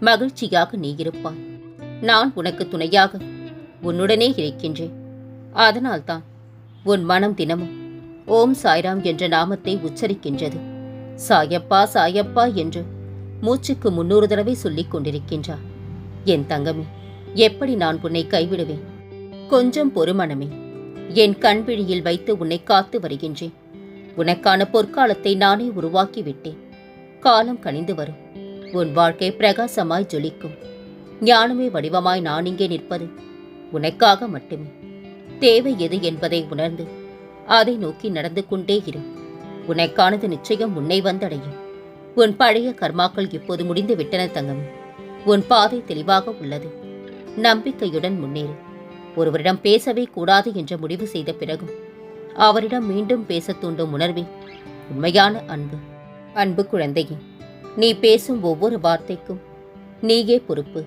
மகிழ்ச்சியாக நீ இருப்பாய். நான் உனக்கு துணையாக உன்னுடனே இருக்கின்றேன். அதனால்தான் உன் மனம் தினமும் ஓம் சாய்ராம் என்ற நாமத்தை உச்சரிக்கின்றது. சாயப்பா சாயப்பா என்று மூச்சுக்கு முன்னூறு தடவை சொல்லிக் கொண்டிருக்கின்றார். என் தங்கமே எப்படி நான் உன்னை கைவிடுவேன்? கொஞ்சம் பொறுமணமே என் கண்விழியில் வைத்து உன்னை காத்து வருகின்றேன். உனக்கான பொற்காலத்தை நானே உருவாக்கிவிட்டேன். காலம் கனிந்து வரும். உன் வாழ்க்கை பிரகாசமாய் ஜொலிக்கும். ஞானமே வடிவமாய் நான் இங்கே நிற்பது உனக்காக மட்டுமே. தேவை எது என்பதை உணர்ந்து அதை நோக்கி நடந்து கொண்டே இரு. உனக்கானது நிச்சயம் உன்னை வந்தடையும். உன் பழைய கர்மாக்கள் இப்போது முடிந்து விட்டன தங்கம். உன் பாதை தெளிவாக உள்ளது. நம்பிக்கையுடன் முன்னேறு. ஒருவரிடம் பேசவே கூடாது என்ற முடிவு செய்த பிறகும் அவரிடம் மீண்டும் பேச தூண்டும் உணர்வே உண்மையான அன்பு. அன்பு குழந்தையே நீ பேசும் ஒவ்வொரு வார்த்தைக்கும் நீயே பொறுப்பு.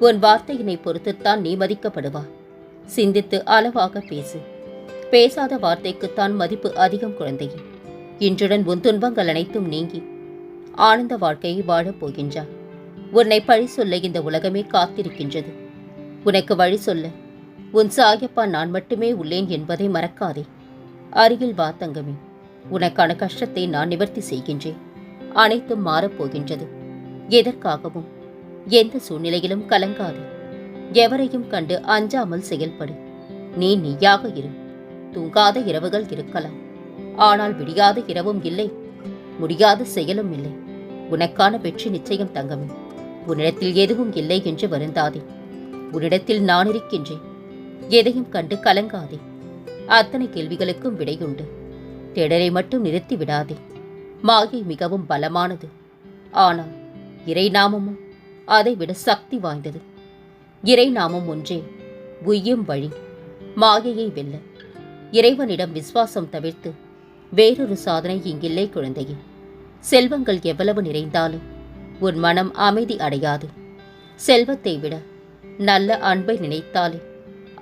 உன் வார்த்தையினை பொறுத்துத்தான் நீ மதிக்கப்படுவா. சிந்தித்து அளவாக பேசு. பேசாத வார்த்தைக்குத்தான் மதிப்பு அதிகம் குழந்தையே. இன்றுடன் உன் துன்பங்கள் அனைத்தும் நீங்கி ஆனந்த வாழ்க்கையை வாழப் போகின்றார் உன்னை பழி சொல்ல இந்த உலகமே காத்திருக்கின்றது. உனக்கு வழி சொல்ல உன் சாயப்பா நான் மட்டுமே உள்ளேன் என்பதை மறக்காதே. அருகில் வா தங்கமே. உனக்கான கஷ்டத்தை நான் நிவர்த்தி செய்கின்றேன். அனைத்தும் மாறப்போகின்றது. எதற்காகவும்? எந்த சூழ்நிலையிலும் கலங்காது. எவரையும் கண்டு அஞ்சாமல் செயல்படு. நீ நீயாக இரு. தூங்காத இரவுகள் இருக்கலாம். ஆனால் விடியாத இரவும் இல்லை. முடியாத செயலும் இல்லை. உனக்கான வெற்றி நிச்சயம் தங்கமே. உன்னிடத்தில் எதுவும் இல்லை என்று வருந்தாதே. உன்னிடத்தில் நான் இருக்கின்றேன். எதையும் கண்டு கலங்காதே. அத்தனை கேள்விகளுக்கும் விடையுண்டு. தேடலை மட்டும் நிறுத்தி விடாதே மாயை மிகவும் பலமானது. ஆனால் இறைநாமமும் அதைவிட சக்தி வாய்ந்தது. இறைநாமம் ஒன்றே உய்யும் வழி மாயையை வெல்ல. இறைவனிடம் விசுவாசம் தவிர்த்து வேறொரு சாதனை இங்கில்லை குழந்தையே. செல்வங்கள் எவ்வளவு நிறைந்தாலும் உன் மனம் அமைதி அடையாது. செல்வத்தை விட நல்ல அன்பை நினைத்தாலே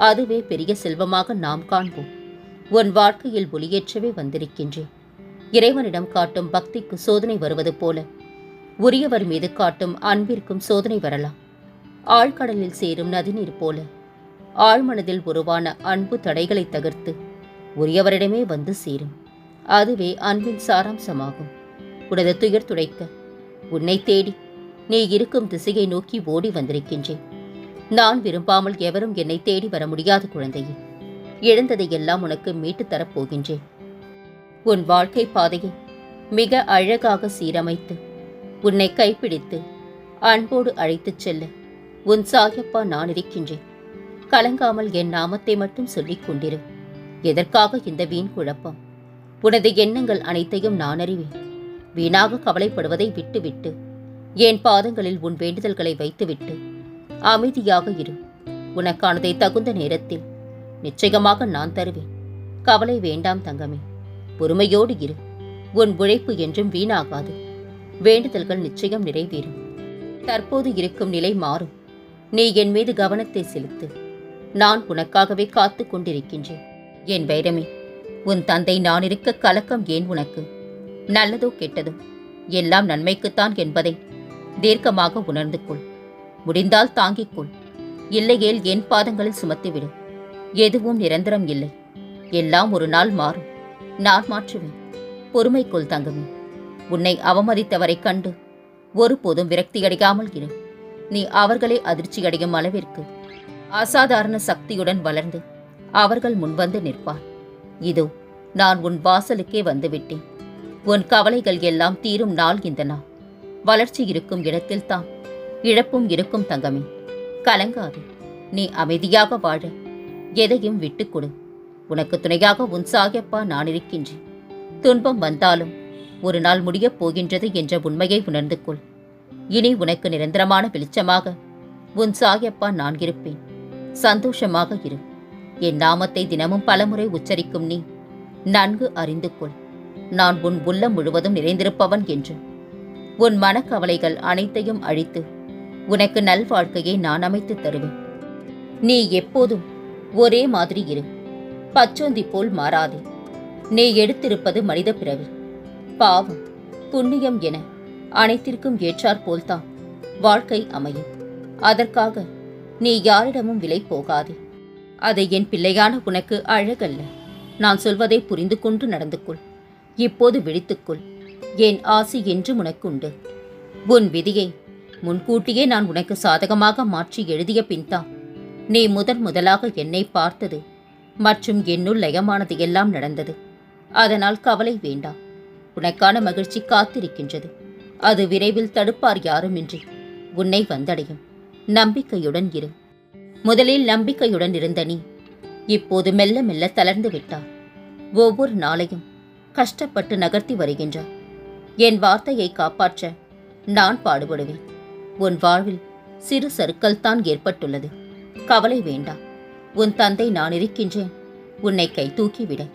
அதுவே பெரிய செல்வமாக நாம் காண்போம். உன் வாழ்க்கையில் ஒளியேற்றவே வந்திருக்கின்றேன். இறைவனிடம் காட்டும் பக்திக்கு சோதனை வருவது போல. உரியவர் மீது காட்டும் அன்பிற்கும் சோதனை வரலாம். ஆழ்கடலில் சேரும் நதிநீர் போல. ஆழ்மனதில் உருவான அன்பு தடைகளை தகர்த்து உரியவரிடமே வந்து சேரும். அதுவே அன்பின் சாராம்சமாகும். உனது துயர் துடைக்க உன்னை தேடி நீ இருக்கும் திசையை நோக்கி ஓடி வந்திருக்கின்றேன். நான் விரும்பாமல் எவரும் என்னை தேடி வர முடியாது குழந்தையே. இழந்ததையெல்லாம் உனக்கு மீட்டுத் தரப் போகின்றேன். உன் வாழ்க்கை பாதையை மிக அழகாக சீரமைத்து உன்னை கைப்பிடித்து அன்போடு அழைத்துச் செல்ல உன் சாயப்பா நான் இருக்கின்றேன். கலங்காமல் என் நாமத்தை மட்டும் சொல்லிக் கொண்டிரு. எதற்காக இந்த வீண் குழப்பம்? உனது எண்ணங்கள் அனைத்தையும் நான் அறிவேன். வீணாக கவலைப்படுவதை விட்டுவிட்டு என் பாதங்களில் உன் வேண்டுதல்களை வைத்துவிட்டு அமைதியாக இரு. உனக்கானதை தகுந்த நேரத்தில் நிச்சயமாக நான் தருவேன். கவலை வேண்டாம் தங்கமே. பொறுமையோடு இரு. உன் உழைப்பு என்றும் வீணாகாது. வேண்டுதல்கள் நிச்சயம் நிறைவேறும். தற்போது இருக்கும் நிலை மாறும். நீ என் மீது கவனத்தை செலுத்து. நான் உனக்காகவே காத்துக் கொண்டிருக்கின்றேன். என் வைரமே உன் தந்தை நான் இருக்க கலக்கம் ஏன் உனக்கு? நல்லதோ கெட்டதோ? எல்லாம் நன்மைக்குத்தான் என்பதை தீர்க்கமாக உணர்ந்து கொள். முடிந்தால் தாங்கிக் கொள். இல்லையேல் என் பாதங்களில் சுமத்திவிடு. எதுவும் நிரந்தரம் இல்லை. எல்லாம் ஒரு நாள் மாறும். நான் மாற்றுவேன். பொறுமைக்குள் தங்குமே உன்னை அவமதித்தவரைக் கண்டு ஒருபோதும் விரக்தியடையாமல் இரு. நீ அவர்களே அதிர்ச்சியடையும் அளவிற்கு அசாதாரண சக்தியுடன் வளர்ந்து அவர்கள் முன்வந்து நிற்பார். இதோ நான் உன் வாசலுக்கே வந்துவிட்டேன். உன் கவலைகள் எல்லாம் தீரும் நாள் இந்த நாள். வளர்ச்சி இருக்கும் இடத்தில்தான் இழப்பும் இருக்கும் தங்கமே. கலங்காது. நீ அமைதியாக வாழ. எதையும் விட்டுக்கொடு உனக்கு துணையாக உன் சாயப்பா நான் இருக்கின்றேன். துன்பம் வந்தாலும் ஒரு நாள் முடியப் போகின்றது என்ற உண்மையை உணர்ந்து கொள். இனி உனக்கு நிரந்தரமான வெளிச்சமாக உன் சாயப்பா நான் இருப்பேன். சந்தோஷமாக இரு. என் நாமத்தை தினமும் பலமுறை உச்சரிக்கும் நீ நன்கு அறிந்து கொள். நான் உன் உள்ளம் முழுவதும் நிறைந்திருப்பவன் என்று. உன் மனக்கவலைகள் அனைத்தையும் அழித்து உனக்கு நல்வாழ்க்கையை நான் அமைத்துத் தருவேன். நீ எப்போதும் ஒரே மாதிரி இரு. பச்சோந்தி போல் மாறாதே. நீ எடுத்திருப்பது மனித பிறவி. பாவம் புண்ணியம் என அனைத்திற்கும் ஏற்றாற் போல்தான் வாழ்க்கை அமையும். அதற்காக நீ யாரிடமும் விலை போகாதே. அதை என் பிள்ளையான உனக்கு அழகல்ல. நான் சொல்வதை புரிந்து கொண்டு நடந்து கொள் இப்போது விழித்துக்கொள். என் ஆசி என்று உனக்கு உண்டு உன் விதியை முன்கூட்டியே நான் உனக்கு சாதகமாக மாற்றி எழுதிய பின்தான் நீ முதன் முதலாக என்னை பார்த்தது மற்றும் என்னுள் லயமானது எல்லாம் நடந்தது. அதனால் கவலை வேண்டாம் உனக்கான மகிழ்ச்சி காத்திருக்கின்றது. அது விரைவில் தடுப்பார் யாருமின்றி. உன்னை வந்தடையும். நம்பிக்கையுடன் இரு. முதலில் நம்பிக்கையுடன் இருந்த நீ. இப்போது மெல்ல மெல்ல தளர்ந்து விட்டார் ஒவ்வொரு நாளையும் கஷ்டப்பட்டு நகர்த்தி வருகின்றார் என் வார்த்தையை காப்பாற்ற நான் பாடுபடுவேன். உன் வாழ்வில் சிறு சறுக்கல் தான் ஏற்பட்டுள்ளது. கவலை வேண்டாம் உன் தந்தை நான் இருக்கின்றேன். உன்னை கை தூக்கிவிட.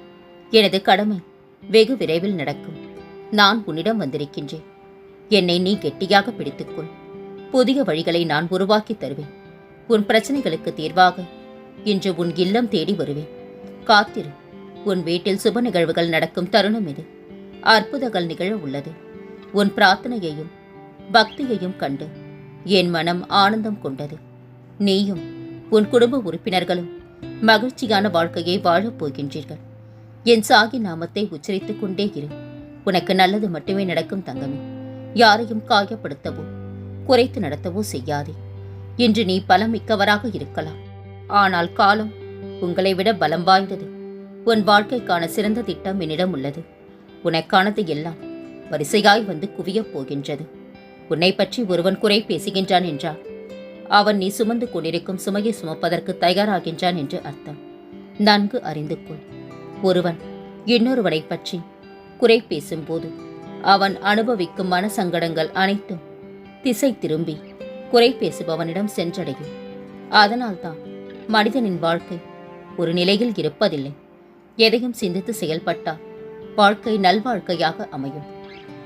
எனது கடமை வெகு விரைவில் நடக்கும். நான் உன்னிடம் வந்திருக்கின்றேன். என்னை நீ கெட்டியாக பிடித்துக்கொள். புதிய வழிகளை நான் உருவாக்கி தருவேன். உன் பிரச்சனைகளுக்கு தீர்வாக இன்று உன் இல்லம் தேடி வருவேன். காத்திரு. உன் வீட்டில் சுப நிகழ்வுகள் நடக்கும் தருணம் இது. அற்புதங்கள் நிகழ உள்ளது. உன் பிரார்த்தனையையும் பக்தியையும் கண்டு என் மனம் ஆனந்தம் கொண்டது. நீயும் உன் குடும்ப உறுப்பினர்களும் மகிழ்ச்சியான வாழ்க்கையை வாழப் போகின்றீர்கள். என் சாகி நாமத்தை உச்சரித்துக் கொண்டே இரு. உனக்கு நல்லது மட்டுமே நடக்கும் தங்கமே. யாரையும் காயப்படுத்தவோ குறைத்து நடத்தவோ செய்யாதே. இன்று நீ பலம் மிக்கவராக இருக்கலாம். ஆனால் காலம் உங்களை விட பலம் வாய்ந்தது. உன் வாழ்க்கைக்கான சிறந்த திட்டம் என்னிடம் உள்ளது. உனக்கானது எல்லாம் வரிசையாய் வந்து குவியப் போகின்றது. உன்னை பற்றி ஒருவன் குறை பேசுகின்றான் என்றால் அவன் நீ சுமந்து கொண்டிருக்கும் சுமையை சுமப்பதற்கு தயாராகின்றான் என்று அர்த்தம். நன்கு அறிந்து கொள். ஒருவன் இன்னொருவனை பற்றி குறை பேசும்போது அவன் அனுபவிக்கும் மன சங்கடங்கள் அனைத்தும் திசை திரும்பி குறை பேசுபவனிடம் சென்றடையும். அதனால்தான் மனிதனின் வாழ்க்கை ஒரு நிலையில் இருப்பதில்லை. எதையும் சிந்தித்து செயல்பட்டால் வாழ்க்கை நல்வாழ்க்கையாக அமையும்.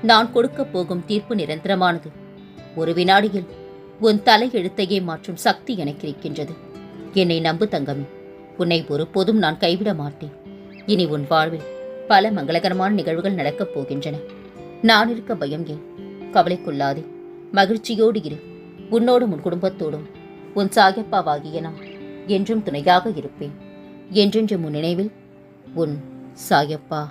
நான் கொடுக்கப் போகும் தீர்ப்பு நிரந்தரமானது. ஒரு வினாடியில் உன் தலை எழுத்தையே மாற்றும் சக்தி எனக்கு இருக்கின்றது. என்னை நம்பு தங்கமே. உன்னை ஒருபோதும் நான் கைவிட மாட்டேன். இனி உன் வாழ்வில் பல மங்களகரமான நிகழ்வுகள் நடக்கப் போகின்றன. நான் இருக்க பயம் ஏன்? கவலைக்குள்ளாதே மகிழ்ச்சியோடு இரு. உன்னோடும் உன் குடும்பத்தோடும். உன் சாகப்பாவாகிய நான் என்றும் துணையாக இருப்பேன். என்றென்றும் உன் நினைவில் உன் சாயப்பா